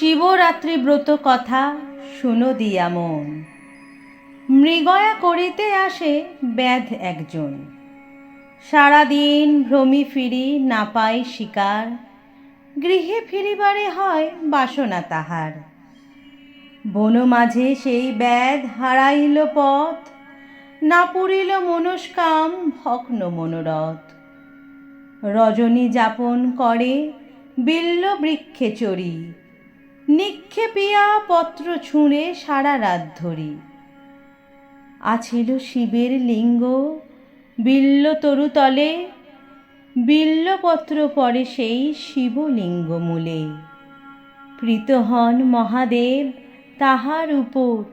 শিবরাত্রি ব্রত কথা শুনো দিয়া মন। মৃগয়া করিতে আসে ব্যাধ একজন। সারাদিন ভ্রমি ফিরি না পাই শিকার। গৃহে ফিরিবারে হয় বাসনা তাহার। বন মাঝে সেই ব্যাধ হারাইল পথ, না পুরিল মনস্কাম ভগ্ন মনোরথ। রজনী যাপন করে বিল্ল বৃক্ষে চড়ি নিক্ষেপিয়া পত্র ছুঁড়ে সারা রাত ধরি। আছিল শিবের লিঙ্গ, বিল্ল তরুতলে বিল্লপত্র পরে সেই শিবলিঙ্গ মূলে। প্রীত হন মহাদেব তাহার উপর,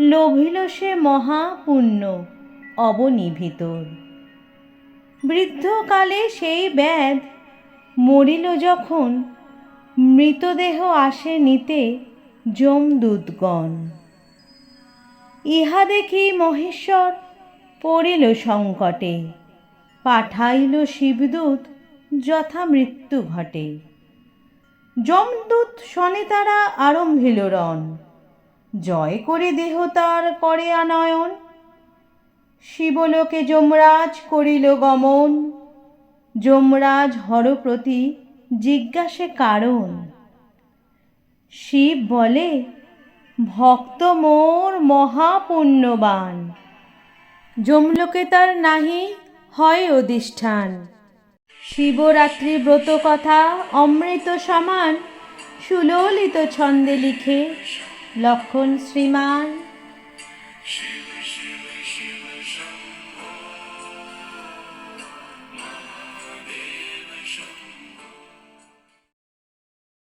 লোভিল সে মহাপুণ্য অবনিভিতর বৃদ্ধকালে সেই ব্যাধ মরিল যখন মৃতদেহ আসে নিতে যমদূতগণ। ইহা দেখি মহেশ্বর পড়িল সংকটে, পাঠাইল শিবদূত যথা মৃত্যু ঘটে। যমদূত শনে তারা আরম্ভিল রণ, জয় করে দেহ তার করে আনয়ন। শিবলোকে যমরাজ করিল গমন, যমরাজ হরপ্রতি জিজ্ঞাসে কারণ। শিব বলে, ভক্ত মোর মহাপুণ্যবান। যমলোকে তার নাহি হয় অধিষ্ঠান। শিবরাত্রি ব্রত কথা অমৃত সমান সুললিত ছন্দে লিখে। লক্ষণ শ্রীমান